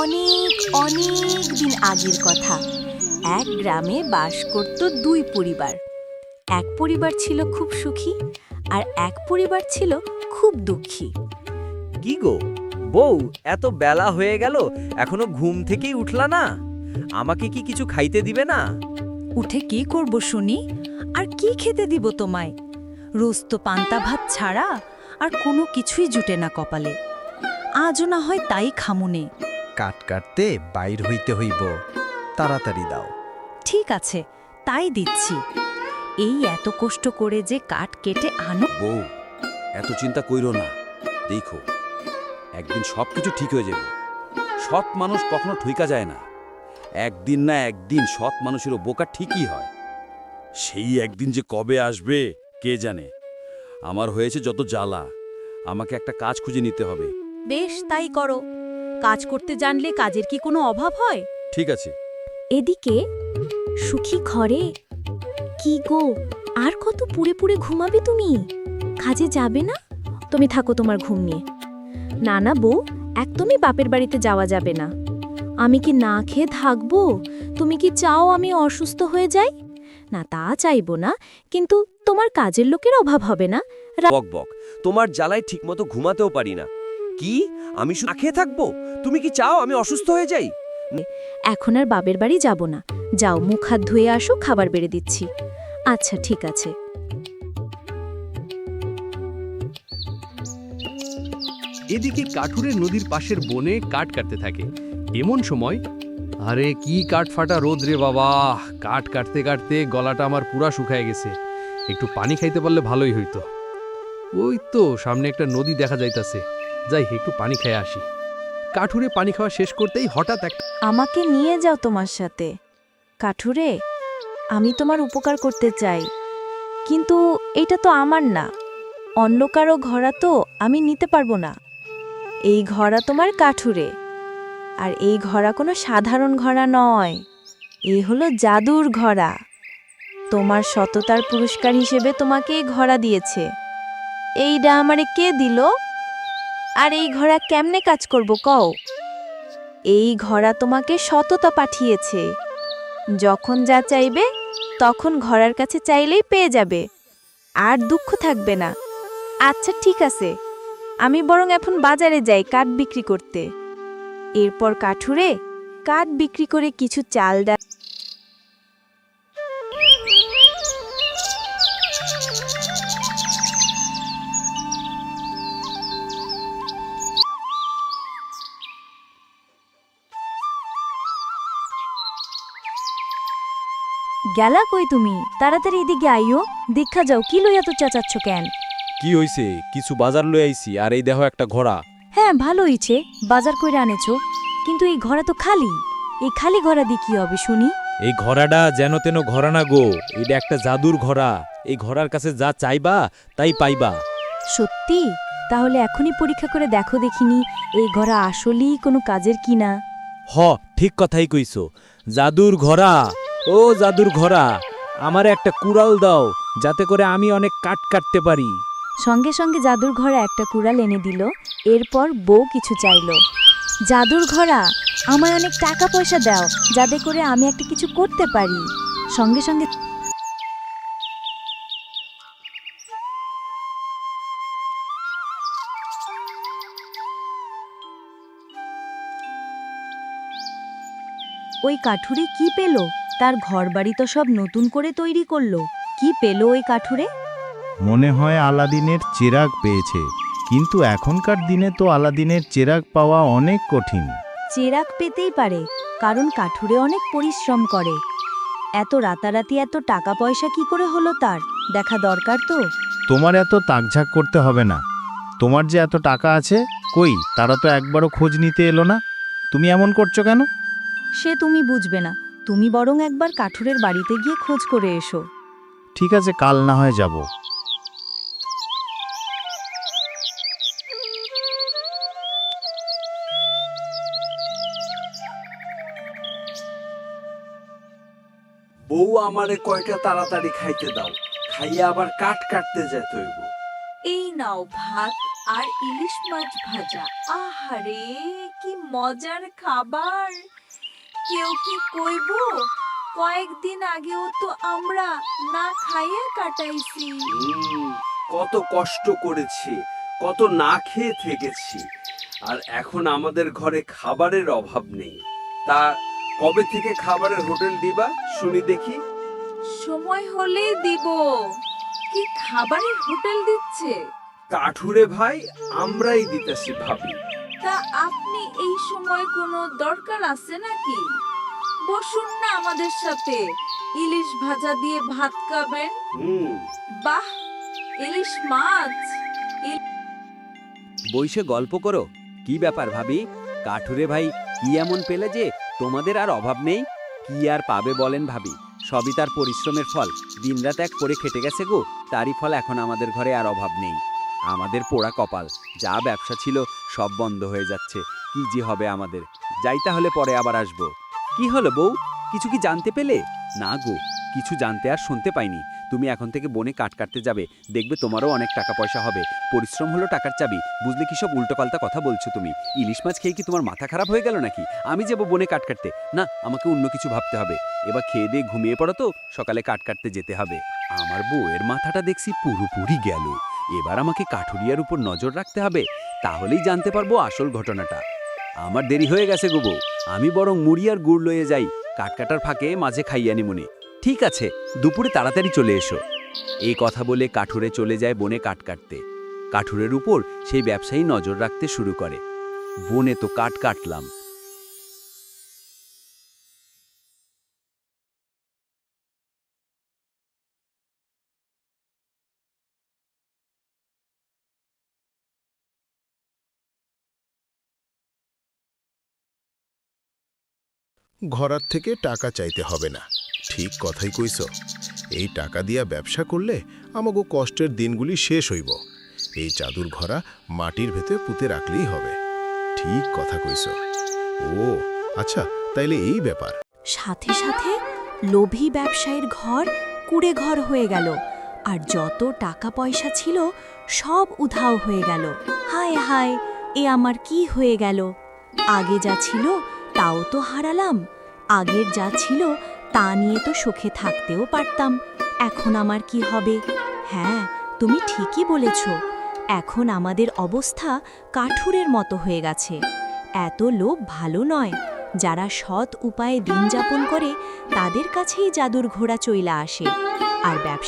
অনেক অনেক দিন আগের কথা। এক গ্রামে বাস করত দুই পরিবার। এক পরিবার ছিল খুব সুখী আর এক পরিবার ছিল খুব দুঃখী। কি গো? বউ এত বেলা হয়ে গেল এখনও ঘুম থেকেই উঠলা না। আমাকে কি কিছু খাইতে দিবে না? উঠে কি করব শুনি? আর কি খেতে দিব তোমায়? রোজ তো পান্তা ভাত ছাড়া আর কোনো কিছুই জুটে না কপালে। আজও না হয় তাই খামুনে। কাট কাটতে বাইর হইতে হইব। তাড়াতাড়ি দাও। ঠিক আছে তাই দিচ্ছি। এই এত কষ্ট করে যে কাঠ কেটে আনো বউ এত চিন্তা কইরো না। দেখো একদিন সব কিছু ঠিক হয়ে যাবে। সৎ মানুষ কখনো ঠইকা যায় না। একদিন না একদিন সৎ মানুষেরও বোকা ঠিকই হয়। সেই একদিন যে কবে আসবে কে জানে? আমার হয়েছে যত জ্বালা আমাকে একটা কাজ খুঁজে নিতে হবে। বেশ তাই করো। কাজ করতে জানলে কাজের কি কোনো অভাব হয়? ঠিক আছে। এদিকে সুখী ঘরে কি গো আর কত পুড়ে পুড়ে ঘুমাবে তুমি? কাজে যাবে না? তুমি থাকো তোমার ঘুম নিয়ে। না না বউ একদমই বাপের বাড়িতে যাওয়া যাবে না। আমি কি না খেয়ে থাকব? তুমি কি চাও আমি অসুস্থ হয়ে যাই? না তা চাইব না কিন্তু তোমার কাজের লোকের অভাব হবে না। বক বক তোমার জ্বালায় ঠিকমতো ঘুমাতেও পারি না। কি? আমি শুধু না খেয়ে থাকব? তুমি কি চাও আমি অসুস্থ হয়ে যাই? এখন আর বাবের বাড়ি যাব না। যাও মুখ হাত ধুয়ে আসো খাবার বেড়ে দিচ্ছি। আচ্ছা ঠিক আছে। এদিকে কাঠুরে নদীর পাশের বনে কাঠ কাটতে থাকে। এমন সময় আরে কি কাঠ ফাটা রোদ রে বাবা! কাঠ কাটতে কাটতে গলাটা আমার পুরা শুকায় গেছে। একটু পানি খাইতে পারলে ভালোই হইতো। ওই তো সামনে একটা নদী দেখা যাইতাছে। যাই, একটু পানি খেয়ে আসি। কাঠুরে পানি খাওয়া শেষ করতেই হঠাৎ একটা আমাকে নিয়ে যাও তোমার সাথে। কাঠুরে, আমি তোমার উপকার করতে চাই। কিন্তু এটা তো আমার না। অন্য কারও ঘোড়া তো আমি নিতে পারব না। এই ঘোড়া তোমার কাঠুরে। আর এই ঘোড়া কোনো সাধারণ ঘোড়া নয়। এই হলো জাদুর ঘোড়া। তোমার সততার পুরস্কার হিসেবে তোমাকে এই ঘোড়া দিয়েছে। এইটা আমারে কে দিল? আর এই ঘোড়া কেমনে কাজ করব কও? এই ঘোড়া তোমাকে সততা পাঠিয়েছে। যখন যা চাইবে, তখন ঘোড়ার কাছে চাইলেই পেয়ে যাবে। আর দুঃখ থাকবে না। আচ্ছা ঠিক আছে। আমি বরং এখন বাজারে যাই কাঠ বিক্রি করতে। এরপর কাঠুরে কাঠ বিক্রি করে কিছু চাল ডাল গেলা কই তুমি? তাড়াতাড়ি এদিকে আইও দেখা যাও কি লইয়া তো চাচাচ্ছ কেন? কি হইছে? কিছু বাজার লই আইছি আর এই দেখো একটা ঘোড়া। হ্যাঁ ভালো হইছে বাজার কইরা আনেছো। কিন্তু এই ঘোড়া তো খালি। এই খালি ঘোড়া দিয়ে কি হবে শুনি? এই ঘোড়াটা যেন তেন ঘোড়া না গো এটা একটা জাদুর ঘোড়া। এই ঘোড়ার কাছে যা চাইবা তাই পাইবা। সত্যি? তাহলে এখনই পরীক্ষা করে দেখো দেখিনি এই ঘোড়া আসলেই কোনো কাজের কিনা। হ ঠিক কথাই কইছো। জাদুর ঘোড়া। ও জাদুর ঘোড়া, আমারে একটা কুড়াল দাও, যাতে করে আমি অনেক কাট কাটতে পারি। সঙ্গে সঙ্গে জাদুর ঘোড়া একটা কুড়াল এনে দিল, এরপর বউ কিছু চাইল। জাদুর ঘোড়া, আমায় অনেক টাকা পয়সা দাও, যাতে করে আমি একটা কিছু করতে পারি। সঙ্গে সঙ্গে ওই কাঠুরে কি পেল? তার ঘরবাড়ি তো সব নতুন করে তৈরি করল। কি পেল ওই কাঠুরে? মনে হয় আলাদিনের চেরাগ পেয়েছে কিন্তু এখনকার দিনে তো আলাদিনের চেরাগ পাওয়া অনেক কঠিন। চেরাগ পেতেই পারে কারণ কাঠুরে অনেক পরিশ্রম করে। এত রাতারাতি এত টাকা পয়সা কি করে হলো তার? দেখা দরকার তো। তোমার এত তাকঝাক করতে হবে না। তোমার যে এত টাকা আছে কই? তারা তো একবারও খোঁজ নিতে এলো না। তুমি এমন করছ কেন? সে তুমি বুঝবে না। তুমি বরং একবার কাঠুরের বাড়িতে গিয়ে খোঁজ করে এসো। ঠিক আছে কাল না হয় যাব। বউ আমারে কয়টা তাড়াতাড়ি খাইতে দাও খাইয়া আবার কাট কাটতে যেত হইব। এই নাও ভাত আর ইলিশ মাছ ভাজা। আহারে কি মজার খাবার! কেউ কি কইব? কয়েকদিন আগেও তো আমরা না খাইয়ে কাটাইছি। কত কষ্ট করেছি কত না খেয়ে থেকেছি। আর এখন আমাদের ঘরে খাবারের অভাব নেই। তা কবে থেকে খাবারের হোটেল দিবা? শুনি দেখি। সময় হলেই দিব। কি খাবারের হোটেল দিচ্ছে? কাঠুরে ভাই আমরাই দিতেছি ভাবি। তা আপনি এই সময় কোনো দরকার আছে নাকি? বসুন না আমাদের সাথে। ইলিশ ভাজা দিয়ে ভাত খাবেন? হুম। বাহ ইলিশ মাছ। বইসে গল্প করো। কি ব্যাপার ভাবি? কাঠুরে ভাই কি এমন পেলে যে তোমাদের আর অভাব নেই? কি আর পাবে বলেন ভাবি? সবই তার পরিশ্রমের ফল। দিনরাত এক করে খেটে গেছে গো। তারই ফল এখন আমাদের ঘরে আর অভাব নেই। আমাদের পোড়া কপাল। যা ব্যবসা ছিল সব বন্ধ হয়ে যাচ্ছে। কি যে হবে আমাদের? যাই তাহলে পরে আবার আসব। কি হলো বউ? কিছু কি জানতে পেলে? না গো, কিছু জানতে আর শুনতে পাইনি। তুমি এখন থেকে বনে কাট কাটতে যাবে। দেখবে তোমারও অনেক টাকা পয়সা হবে। পরিশ্রম হলো টাকার চাবি। বুঝলে কি সব উল্টোপাল্টা কথা বলছো তুমি? ইলিশ মাছ খেয়ে কি তোমার মাথা খারাপ হয়ে গেল নাকি? আমি যাব বনে কাট কাটতে। না, আমাকে অন্য কিছু ভাবতে হবে। এবার খেয়ে দিয়ে ঘুমিয়ে পড়ো তো। সকালে কাট কাটতে যেতে হবে। আমার বউয়ের মাথাটা দেখছি পুরোপুরি গেল। এবার আমাকে কাঠুরিয়ার উপর নজর রাখতে হবে, তাহলেই জানতে পারব আসল ঘটনাটা। আমার দেরি হয়ে গেছে গো আমি বরং মুড়ি আর গুড় লয়ে যাই কাটকাটার ফাঁকে মাঝে খাইয়ানি মনে। ঠিক আছে, দুপুরে তাড়াতাড়ি চলে এসো। এই কথা বলে কাঠুরে চলে যায় বনে কাট কাটতে। কাঠুরের উপর সেই ব্যবসায়ী নজর রাখতে শুরু করে। বনে তো কাট কাটলাম ঘরার থেকে টাকা চাইতে হবে না। ঠিক কথাই কইস এই টাকা দিয়া ব্যবসা করলে আমাগো কষ্টের দিনগুলি শেষ হইব। এই চাদুর ঘরা মাটির ভেতরে পুঁতে রাখলেই হবে। ঠিক কথা কইস ও আচ্ছা তাইলে এই ব্যাপার। সাথে সাথে লোভী ব্যবসায়ীর ঘর কুড়ে ঘর হয়ে গেল। আর যত টাকা পয়সা ছিল, সব উধাও হয়ে গেল। হায় হায়, এ আমার কি হয়ে গেল? আগে যা ছিল, তাও তো হারালাম। আগের যা ছিল তা নিয়ে তো সুখে থাকতেও পারতাম। এখন আমার কি হবে? হ্যাঁ তুমি ঠিকই বলেছ। এখন আমাদের অবস্থা কাঠুরের মতো হয়ে গেছে। এত লোক ভালো নয়। যারা সৎ উপায়ে দিন যাপন করে, তাদের কাছেই জাদুর ঘোড়া চইলা আসে। আর ব্যবসা